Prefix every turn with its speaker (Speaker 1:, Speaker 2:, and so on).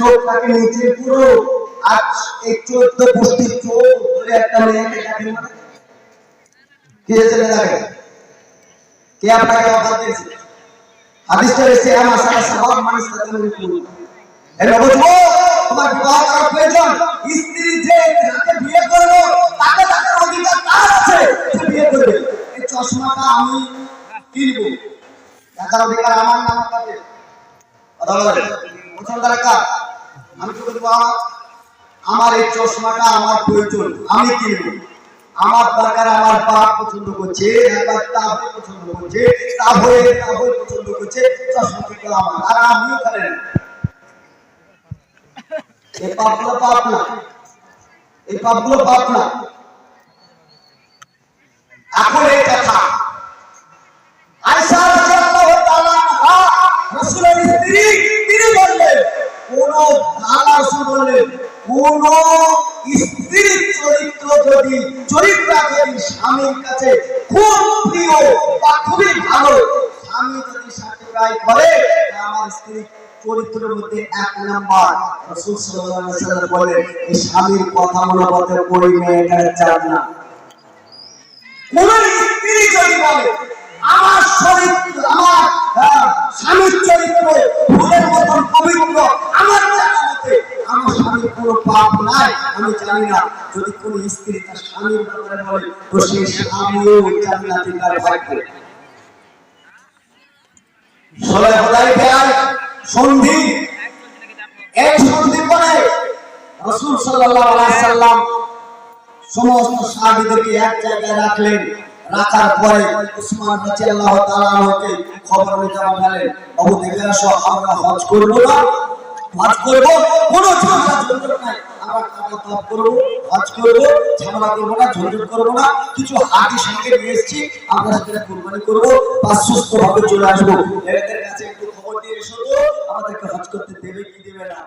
Speaker 1: চোখটাকে নিচে পুরো। আজ এই চোদ্দ গোষ্ঠীর চোখ ধরে একটা মেয়েকে মানে কে ছেলে লাগে কে আপনাকে অফার দিয়েছে? হাদিসটা এসে আমার সাথে সব মানুষ তাদের এটা বুঝব তোমার বিবাহ করার প্রয়োজন। স্ত্রী যে যাকে বিয়ে করবে, তাকে তাকে অধিকার তার আছে, সে বিয়ে করবে। এই চশমাটা আমি কিনবো। দেখার অধিকার আমার নাম কাছে কথা বলে মুসলমানরা কার? আমি কি বলব আমার এই চশমাটা আমার প্রয়োজন, আমি কিনবো। আমার দরকার আমার বাপ পছন্দ করছে একবার তাহলে পছন্দ করছে তাহলে তাহলে পছন্দ করছে চশমাটা আমার, আর আমিও না। এই পাপগুলো পাপ না। এই পাপগুলো পাপ না। কোন স্ত্রীর চরিত্র যদি চরিত্র যদি স্বামীর কাছে খুব প্রিয় বা খুবই ভালো, স্বামী যদি সার্টিফাই করে আমার স্ত্রী চরিত্রের মধ্যে এক নাম্বার। রাসূল বলেন স্বামীর কথা মনে মতে কই চান না। কোন স্ত্রী যদি বলে, আমার চরিত্র কোনো পাপ নাই, আমি জানি না। যদি কোন স্ত্রী তার স্বামীর ব্যাপারে বলে, তো সেই স্বামীও জান্নাতি তার ভাগ্য। সবাই হদাই দেয় সন্ধি। এই সন্ধি পরে রসুল সাল্লাল্লাহু আলাইহি সমস্ত সাহাবীদেরকে এক জায়গায় রাখলেন। রাখার পরে উসমান রাদিয়াল্লাহু তাআলা খবর নিতে দেখে আসো আমরা হজ করব না। হজ করব, কোনো ঝামেলা ঝঞ্ঝট নাই আমরা কাবা তওয়াফ করব, হজ করব, ঝামেলা করব না ঝঞ্ঝট করব না। কিছু হাতি সঙ্গে নিয়ে এসেছি আমরা সেটা কুরবানি করব, বা সুস্থ ভাবে চলে আসব। এদের কাছে একটু খবর দিয়ে এসো আমাদেরকে হজ করতে দেবে কি দেবে না।